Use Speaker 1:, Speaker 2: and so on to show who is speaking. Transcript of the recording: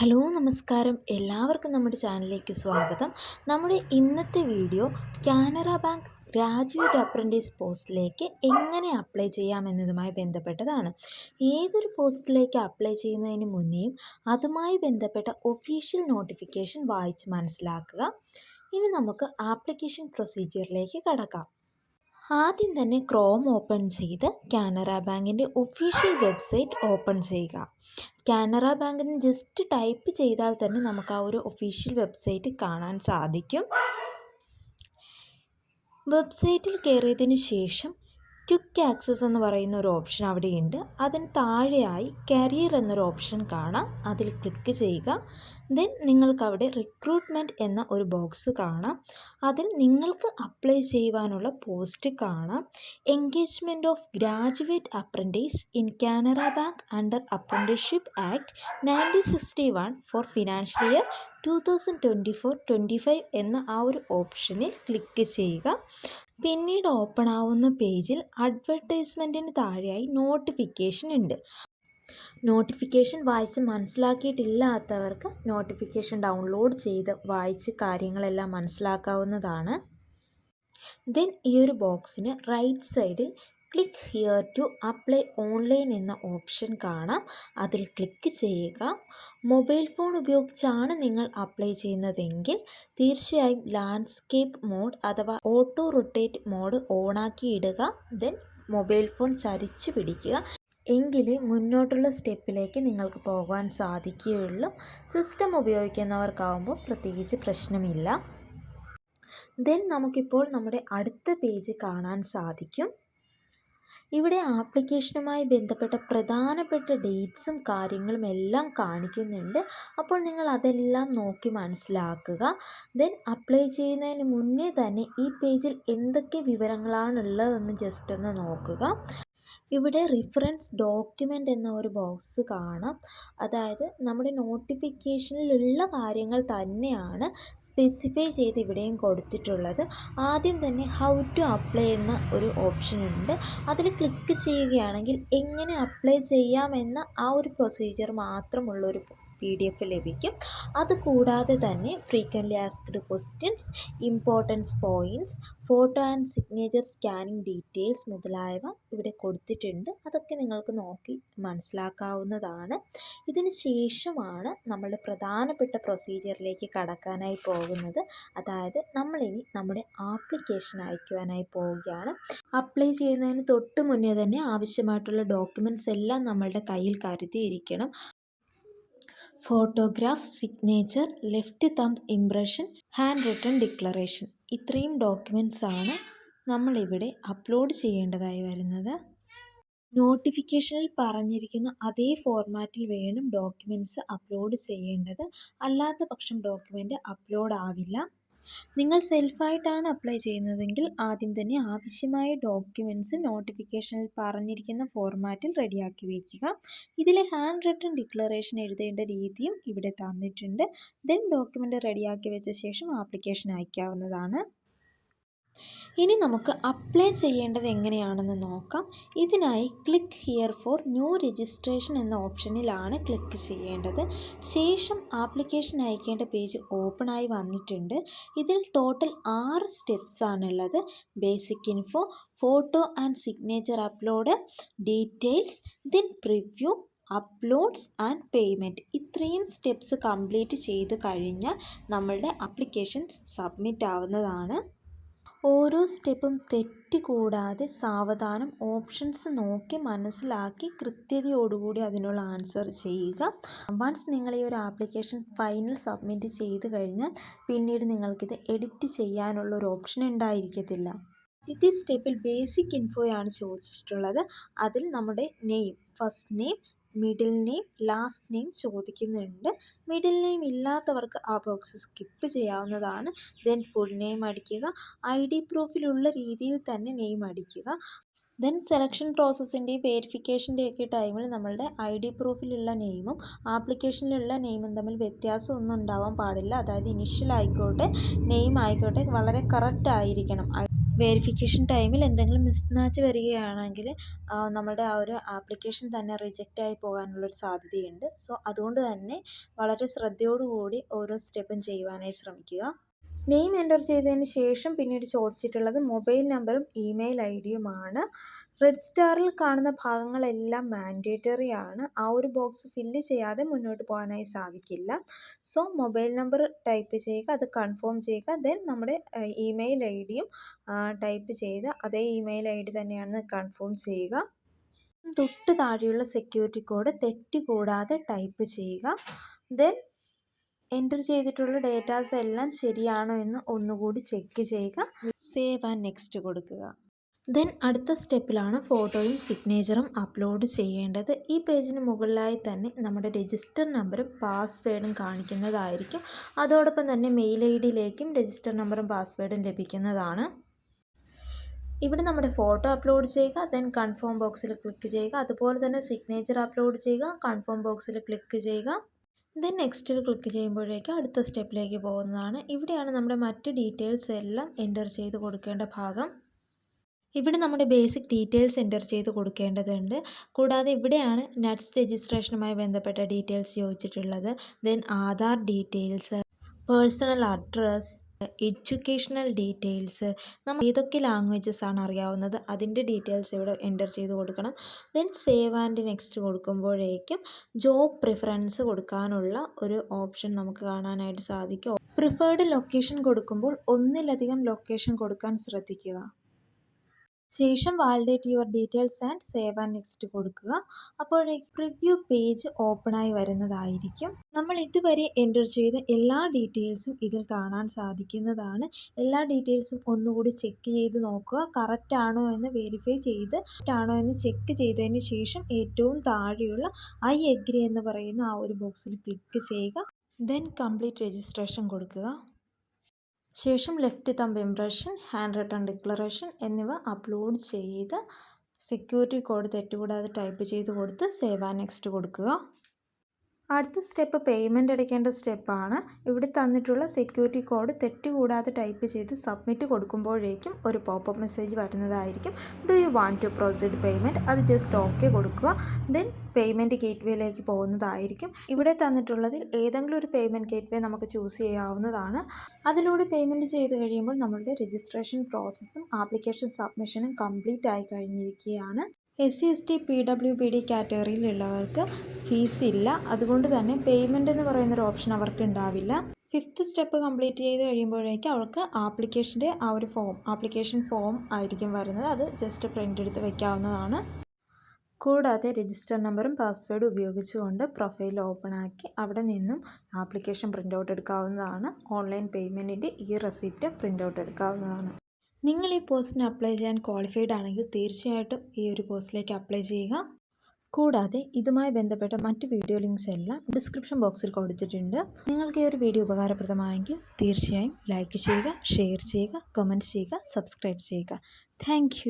Speaker 1: Hello നമസ്കാരം. എല്ലാവർക്കും നമ്മുടെ ചാനലിലേക്ക് സ്വാഗതം. നമ്മുടെ ഇന്നത്തെ video Canara Bank graduate apprentice പോസ്റ്റിലേക്ക് എങ്ങനെ അപ്ലൈ ചെയ്യാമെന്നതുമായി ബന്ധപ്പെട്ടതാണ്. ഏതൊരു പോസ്റ്റിലേക്ക് അപ്ലൈ ചെയ്യുന്നതിന് മുന്നേയും അതുമായി ബന്ധപ്പെട്ട ഒഫീഷ്യൽ നോട്ടിഫിക്കേഷൻ വായിച്ച് മനസ്സിലാക്കുക. ഇനി നമുക്ക് ആപ്ലിക്കേഷൻ പ്രൊസീജിയറിലേക്ക് കടക്കാം. ആദ്യം തന്നെ ക്രോം ഓപ്പൺ ചെയ്ത് കാനറ ബാങ്കിന്റെ ഒഫീഷ്യൽ വെബ്സൈറ്റ് ഓപ്പൺ ചെയ്യുക. കാനറ ബാങ്കിന് ജസ്റ്റ് ടൈപ്പ് ചെയ്താൽ തന്നെ നമുക്ക് ആ ഒരു ഒഫീഷ്യൽ വെബ്സൈറ്റ് കാണാൻ സാധിക്കും. വെബ്സൈറ്റിൽ കയറിയതിന് ശേഷം ക്വിക്ക് ആക്സസ് എന്ന് പറയുന്ന ഒരു ഓപ്ഷൻ അവിടെയുണ്ട്. അതിന് താഴെയായി കരിയർ എന്നൊരു ഓപ്ഷൻ കാണാം. അതിൽ ക്ലിക്ക് ചെയ്യുക. ദെൻ നിങ്ങൾക്കവിടെ റിക്രൂട്ട്മെന്റ് എന്ന ഒരു ബോക്സ് കാണാം. അതിൽ നിങ്ങൾക്ക് അപ്ലൈ ചെയ്യുവാനുള്ള പോസ്റ്റ് കാണാം. Engagement of graduate apprentice in Canara Bank under apprenticeship act nineteen sixty one for financial year two thousand twenty four twenty five എന്ന ആ ഒരു ഓപ്ഷനിൽ ക്ലിക്ക് ചെയ്യുക. പിന്നീട് ഓപ്പൺ ആവുന്ന പേജിൽ അഡ്വർടൈസ്മെന്റിന് താഴെയായി നോട്ടിഫിക്കേഷൻ ഉണ്ട്. നോട്ടിഫിക്കേഷൻ വായിച്ച് മനസ്സിലാക്കിയിട്ടില്ലാത്തവർക്ക് നോട്ടിഫിക്കേഷൻ ഡൗൺലോഡ് ചെയ്ത് വായിച്ച് കാര്യങ്ങളെല്ലാം മനസ്സിലാക്കാവുന്നതാണ്. ദെൻ ഈ ഒരു ബോക്സിന് റൈറ്റ് സൈഡിൽ click here to apply online എന്ന ഓപ്ഷൻ കാണാം. അതിൽ ക്ലിക്ക് ചെയ്യുക. മൊബൈൽ ഫോൺ ഉപയോഗിച്ചാണ് നിങ്ങൾ അപ്ലൈ ചെയ്യുന്നതെങ്കിൽ തീർച്ചയായും ലാൻഡ്സ്കേപ്പ് മോഡ് അഥവാ ഓട്ടോ റൊട്ടേറ്റ് മോഡ് ഓണാക്കി ഇടുക. ദെൻ മൊബൈൽ ഫോൺ ചരിച്ചു പിടിക്കുക. എങ്കിലേ മുന്നോട്ടുള്ള സ്റ്റെപ്പിലേക്ക് നിങ്ങൾക്ക് പോകാൻ സാധിക്കുകയുള്ളൂ. സിസ്റ്റം ഉപയോഗിക്കുന്നവർക്കാവുമ്പോൾ പ്രത്യേകിച്ച് പ്രശ്നമില്ല. ദെൻ നമുക്കിപ്പോൾ നമ്മുടെ അടുത്ത പേജ് കാണാൻ സാധിക്കും. ഇവിടെ ആപ്ലിക്കേഷനുമായി ബന്ധപ്പെട്ട പ്രധാനപ്പെട്ട ഡേറ്റ്സും കാര്യങ്ങളും എല്ലാം കാണിക്കുന്നുണ്ട്. അപ്പോൾ നിങ്ങൾ അതെല്ലാം നോക്കി മനസ്സിലാക്കുക. ദെൻ അപ്ലൈ ചെയ്യുന്നതിന് മുന്നേ തന്നെ ഈ പേജിൽ എന്തൊക്കെ വിവരങ്ങളാണുള്ളതെന്ന് ജസ്റ്റ് ഒന്ന് നോക്കുക. ഇവിടെ റിഫറൻസ് ഡോക്യുമെന്റ് എന്ന ഒരു ബോക്സ് കാണാം. അതായത് നമ്മുടെ നോട്ടിഫിക്കേഷനിലുള്ള കാര്യങ്ങൾ തന്നെയാണ് സ്പെസിഫൈ ചെയ്ത് ഇവിടെയും കൊടുത്തിട്ടുള്ളത്. ആദ്യം തന്നെ ഹൗ ടു അപ്ലൈ എന്ന ഒരു ഓപ്ഷൻ ഉണ്ട്. അതിൽ ക്ലിക്ക് ചെയ്യുകയാണെങ്കിൽ എങ്ങനെ അപ്ലൈ ചെയ്യാമെന്ന ആ ഒരു പ്രൊസീജിയർ മാത്രമുള്ളൊരു പി ഡി എഫ് ലഭിക്കും. അതുകൂടാതെ തന്നെ frequently asked questions importance points photo and signature scanning details മുതലായവ ഇവിടെ കൊടുത്തിട്ടുണ്ട്. അതൊക്കെ നിങ്ങൾക്ക് നോക്കി മനസ്സിലാക്കാവുന്നതാണ്. ഇതിന് ശേഷമാണ് നമ്മൾ പ്രധാനപ്പെട്ട പ്രൊസീജിയറിലേക്ക് കടക്കാനായി പോകുന്നത്. അതായത് നമ്മളിനി നമ്മുടെ ആപ്ലിക്കേഷൻ അയക്കുവാനായി പോവുകയാണ്. അപ്ലൈ ചെയ്യുന്നതിന് തൊട്ട് മുന്നേ തന്നെ ആവശ്യമായിട്ടുള്ള ഡോക്യുമെന്റ്സ് എല്ലാം നമ്മളുടെ കയ്യിൽ കരുതിയിരിക്കണം. Photograph signature left thumb impression handwritten declaration ഇത്രയും ഡോക്യുമെന്റ്സാണ് നമ്മളിവിടെ അപ്ലോഡ് ചെയ്യേണ്ടതായി വരുന്നത്. നോട്ടിഫിക്കേഷനിൽ പറഞ്ഞിരിക്കുന്ന അതേ ഫോർമാറ്റിൽ വേണം ഡോക്യുമെന്റ്സ് അപ്ലോഡ് ചെയ്യേണ്ടത്. അല്ലാത്ത പക്ഷം ഡോക്യുമെന്റ് അപ്ലോഡ് ആവില്ല. നിങ്ങൾ സെൽഫായിട്ടാണ് അപ്ലൈ ചെയ്യുന്നതെങ്കിൽ ആദ്യം തന്നെ ആവശ്യമായ ഡോക്യുമെന്റ്സ് നോട്ടിഫിക്കേഷനിൽ പറഞ്ഞിരിക്കുന്ന ഫോർമാറ്റിൽ റെഡിയാക്കി വയ്ക്കുക ഇതിലെ ഹാൻഡ് റിട്ടൺ ഡിക്ലറേഷൻ എഴുതേണ്ട രീതിയും ഇവിടെ തന്നിട്ടുണ്ട്. ദെൻ ഡോക്യുമെന്റ് റെഡിയാക്കി വെച്ച ശേഷം ആപ്ലിക്കേഷൻ അയക്കാവുന്നതാണ്. ഇനി നമുക്ക് അപ്ലൈ ചെയ്യേണ്ടത് എങ്ങനെയാണെന്ന് നോക്കാം. ഇതിനായി click here for new registration എന്ന ഓപ്ഷനിലാണ് ക്ലിക്ക് ചെയ്യേണ്ടത്. ശേഷം ആപ്ലിക്കേഷൻ അയക്കേണ്ട പേജ് ഓപ്പൺ ആയി വന്നിട്ടുണ്ട്. ഇതിൽ ടോട്ടൽ ആറ് സ്റ്റെപ്സ് ആണുള്ളത്. Basic info photo and signature upload details then preview uploads and payment ഇത്രയും സ്റ്റെപ്സ് കംപ്ലീറ്റ് ചെയ്ത് കഴിഞ്ഞാൽ നമ്മളുടെ അപ്ലിക്കേഷൻ സബ്മിറ്റ് ആവുന്നതാണ്. ഓരോ സ്റ്റെപ്പും തെറ്റുകൂടാതെ സാവധാനം ഓപ്ഷൻസ് നോക്കി മനസ്സിലാക്കി കൃത്യതയോടുകൂടി അതിനുള്ള ആൻസർ ചെയ്യുക. വൺസ് നിങ്ങൾ ഈ ഒരു ആപ്ലിക്കേഷൻ ഫൈനൽ സബ്മിറ്റ് ചെയ്ത് കഴിഞ്ഞാൽ പിന്നീട് നിങ്ങൾക്കിത് എഡിറ്റ് ചെയ്യാനുള്ള ഒരു ഓപ്ഷൻ ഉണ്ടായിരിക്കത്തില്ല. ഈ സ്റ്റെപ്പിൽ ബേസിക് ഇൻഫോയാണ് ചോദിച്ചിട്ടുള്ളത്. അതിൽ നമ്മുടെ name first name middle name last name ചോദിക്കുന്നുണ്ട്. മിഡിൽ നെയിം ഇല്ലാത്തവർക്ക് ആ ബോക്സ് സ്കിപ്പ് ചെയ്യാവുന്നതാണ്. ദെൻ ഫുൾ നെയിം അടിക്കുക. ഐ ഡി പ്രൂഫിലുള്ള രീതിയിൽ തന്നെ നെയിം അടിക്കുക. ദെൻ സെലക്ഷൻ പ്രോസസ്സിന്റെയും വേരിഫിക്കേഷന്റെയൊക്കെ ടൈമിൽ നമ്മളുടെ ഐ ഡി പ്രൂഫിലുള്ള നെയിമും ആപ്ലിക്കേഷനിലുള്ള നെയിമും തമ്മിൽ വ്യത്യാസമൊന്നും ഉണ്ടാവാൻ പാടില്ല. അതായത് ഇനിഷ്യൽ ആയിക്കോട്ടെ നെയിം ആയിക്കോട്ടെ വളരെ കറക്റ്റ് ആയിരിക്കണം. വെരിഫിക്കേഷൻ ടൈമിൽ എന്തെങ്കിലും മിസ്മാച്ച് വരികയാണെങ്കിൽ നമ്മളുടെ ആ ഒരു ആപ്ലിക്കേഷൻ തന്നെ റിജക്റ്റ് ആയി പോകാനുള്ള ഒരു സാധ്യതയുണ്ട്. സോ അതുകൊണ്ട് തന്നെ വളരെ ശ്രദ്ധയോടുകൂടി ഓരോ സ്റ്റെപ്പും ചെയ്യുവാനായി ശ്രമിക്കുക. നെയിം എന്റർ ചെയ്തതിന് ശേഷം പിന്നീട് ചോദിച്ചിട്ടുള്ളത് മൊബൈൽ നമ്പറും ഇമെയിൽ ഐ ഡിയുമാണ് റെഡ് സ്റ്റാറിൽ കാണുന്ന ഭാഗങ്ങളെല്ലാം മാൻഡേറ്ററി ആണ്. ആ ഒരു ബോക്സ് ഫില്ല് ചെയ്യാതെ മുന്നോട്ട് പോകാനായി സാധിക്കില്ല. സോ മൊബൈൽ നമ്പർ ടൈപ്പ് ചെയ്യുക അത് കൺഫേം ചെയ്യുക ദെൻ നമ്മുടെ ഇമെയിൽ ഐ ഡിയും ടൈപ്പ് ചെയ്ത് അതേ ഇമെയിൽ ഐ ഡി തന്നെയാണെന്ന് കൺഫേം ചെയ്യുക. തൊട്ട് താഴെയുള്ള സെക്യൂരിറ്റി കോഡ് തെറ്റ് കൂടാതെ ടൈപ്പ് ചെയ്യുക. ദെൻ എന്റർ ചെയ്തിട്ടുള്ള ഡേറ്റാസ് എല്ലാം ശരിയാണോ എന്ന് ഒന്നുകൂടി ചെക്ക് ചെയ്യുക. സേവ് ആൻഡ് നെക്സ്റ്റ് കൊടുക്കുക. ദെൻ അടുത്ത സ്റ്റെപ്പിലാണ് ഫോട്ടോയും സിഗ്നേച്ചറും അപ്ലോഡ് ചെയ്യേണ്ടത്. ഈ പേജിന് മുകളിലായി തന്നെ നമ്മുടെ രജിസ്റ്റർ നമ്പറും പാസ്വേഡും കാണിക്കുന്നതായിരിക്കും. അതോടൊപ്പം തന്നെ മെയിൽ ഐ ഡിയിലേക്കും രജിസ്റ്റർ നമ്പറും പാസ്വേഡും ലഭിക്കുന്നതാണ്. ഇവിടെ നമ്മുടെ ഫോട്ടോ അപ്ലോഡ് ചെയ്യുക ദെൻ കൺഫേം ബോക്സിൽ ക്ലിക്ക് ചെയ്യുക. അതുപോലെ തന്നെ സിഗ്നേച്ചർ അപ്ലോഡ് ചെയ്യുക കൺഫേം ബോക്സിൽ ക്ലിക്ക് ചെയ്യുക. ദെൻ നെക്സ്റ്റിൽ ക്ലിക്ക് ചെയ്യുമ്പോഴേക്കും അടുത്ത സ്റ്റെപ്പിലേക്ക് പോകുന്നതാണ്. ഇവിടെയാണ് നമ്മുടെ മറ്റ് ഡീറ്റെയിൽസ് എല്ലാം എന്റർ ചെയ്ത് കൊടുക്കേണ്ട ഭാഗം. ഇവിടെ നമ്മുടെ ബേസിക് ഡീറ്റെയിൽസ് എന്റർ ചെയ്ത് കൊടുക്കേണ്ടതുണ്ട്. കൂടാതെ ഇവിടെയാണ് നട്സ് രജിസ്ട്രേഷനുമായി ബന്ധപ്പെട്ട ഡീറ്റെയിൽസ് ചോദിച്ചിട്ടുള്ളത്. Then Aadhaar details personal address educational details നമ്മൾ ഏതൊക്കെ ലാംഗ്വേജസ് ആണ് അറിയാവുന്നത് അതിന്റെ ഡീറ്റെയിൽസ് ഇവിടെ എന്റർ ചെയ്ത് കൊടുക്കണം. ദെൻ സേവ് ആൻഡ് നെക്സ്റ്റ് കൊടുക്കുമ്പോഴേക്കും ജോബ് പ്രിഫറൻസ് കൊടുക്കാനുള്ള ഒരു ഓപ്ഷൻ നമുക്ക് കാണാനായിട്ട് സാധിക്കും. പ്രിഫേർഡ് ലൊക്കേഷൻ കൊടുക്കുമ്പോൾ ഒന്നിലധികം ലൊക്കേഷൻ കൊടുക്കാൻ ശ്രദ്ധിക്കുക. ശേഷം validate your details and save and next കൊടുക്കുക. അപ്പോൾ പ്രിവ്യൂ പേജ് ഓപ്പണായി വരുന്നതായിരിക്കും. നമ്മൾ ഇതുവരെ എന്റർ ചെയ്ത എല്ലാ ഡീറ്റെയിൽസും ഇതിൽ കാണാൻ സാധിക്കുന്നതാണ്. എല്ലാ ഡീറ്റെയിൽസും ഒന്നുകൂടി ചെക്ക് ചെയ്ത് നോക്കുക. കറക്റ്റ് ആണോ എന്ന് വെരിഫൈ ചെയ്ത് ആണോ എന്ന് ചെക്ക് ചെയ്തതിന് ശേഷം ഏറ്റവും താഴെയുള്ള ഐ എഗ്രി എന്ന് പറയുന്ന ആ ഒരു ബോക്സിൽ ക്ലിക്ക് ചെയ്യുക. ദെൻ കംപ്ലീറ്റ് രജിസ്ട്രേഷൻ കൊടുക്കുക. ശേഷം left thumb impression handwritten declaration എന്നിവ അപ്ലോഡ് ചെയ്ത് സെക്യൂരിറ്റി കോഡ് തെറ്റുകൂടാതെ ടൈപ്പ് ചെയ്ത് കൊടുത്ത് സേവ് ആൻഡ് നെക്സ്റ്റ് കൊടുക്കുക. അടുത്ത സ്റ്റെപ്പ് പേയ്മെന്റ് അടയ്ക്കേണ്ട സ്റ്റെപ്പാണ്. ഇവിടെ തന്നിട്ടുള്ള സെക്യൂരിറ്റി കോഡ് തെറ്റുകൂടാതെ ടൈപ്പ് ചെയ്ത് സബ്മിറ്റ് കൊടുക്കുമ്പോഴേക്കും ഒരു പോപ്പപ്പ് മെസ്സേജ് വരുന്നതായിരിക്കും. Do you want to proceed payment അത് ജസ്റ്റ് ഓക്കെ കൊടുക്കുക. ദെൻ പേയ്മെന്റ് ഗേറ്റ് വേയിലേക്ക് പോകുന്നതായിരിക്കും. ഇവിടെ തന്നിട്ടുള്ളതിൽ ഏതെങ്കിലും ഒരു പേയ്മെന്റ് ഗേറ്റ് വേ നമുക്ക് ചൂസ് ചെയ്യാവുന്നതാണ്. അതിലൂടെ പേയ്മെന്റ് ചെയ്ത് കഴിയുമ്പോൾ നമ്മളുടെ രജിസ്ട്രേഷൻ പ്രോസസ്സും ആപ്ലിക്കേഷൻ സബ്മിഷനും കംപ്ലീറ്റ് ആയി കഴിഞ്ഞിരിക്കുകയാണ്. S C S T P W P D കാറ്റഗറിയിലുള്ളവർക്ക് fees ഇല്ല അതുകൊണ്ട് തന്നെ പേയ്മെന്റ് എന്ന് പറയുന്നൊരു ഓപ്ഷൻ അവർക്ക് ഉണ്ടാവില്ല. ഫിഫ്ത്ത് സ്റ്റെപ്പ് കംപ്ലീറ്റ് ചെയ്ത് കഴിയുമ്പോഴേക്കും അവർക്ക് ആപ്ലിക്കേഷന്റെ ആ ഒരു ഫോം ആപ്ലിക്കേഷൻ ഫോം ആയിരിക്കും വരുന്നത്. അത് ജസ്റ്റ് പ്രിന്റ് എടുത്ത് വയ്ക്കാവുന്നതാണ് കൂടാതെ രജിസ്റ്റർ നമ്പറും പാസ്വേഡും ഉപയോഗിച്ചുകൊണ്ട് പ്രൊഫൈൽ ഓപ്പൺ ആക്കി അവിടെ നിന്നും ആപ്ലിക്കേഷൻ പ്രിന്റ് ഔട്ട് എടുക്കാവുന്നതാണ്. ഓൺലൈൻ പേയ്മെന്റിന്റെ ഈ റെസിപ്റ്റ് പ്രിന്റ് ഔട്ട് എടുക്കാവുന്നതാണ്. നിങ്ങൾ ഈ പോസ്റ്റിന് അപ്ലൈ ചെയ്യാൻ ക്വാളിഫൈഡ് ആണെങ്കിൽ തീർച്ചയായിട്ടും ഈ ഒരു പോസ്റ്റിലേക്ക് അപ്ലൈ ചെയ്യുക. കൂടാതെ ഇതുമായി ബന്ധപ്പെട്ട മറ്റ് വീഡിയോ ലിങ്ക്സ് എല്ലാം ഡിസ്ക്രിപ്ഷൻ ബോക്സിൽ കൊടുത്തിട്ടുണ്ട്. നിങ്ങൾക്ക് ഈ ഒരു വീഡിയോ ഉപകാരപ്രദമായെങ്കിൽ തീർച്ചയായും ലൈക്ക് ചെയ്യുക ഷെയർ ചെയ്യുക കമന്റ് ചെയ്യുക സബ്സ്ക്രൈബ് ചെയ്യുക. താങ്ക്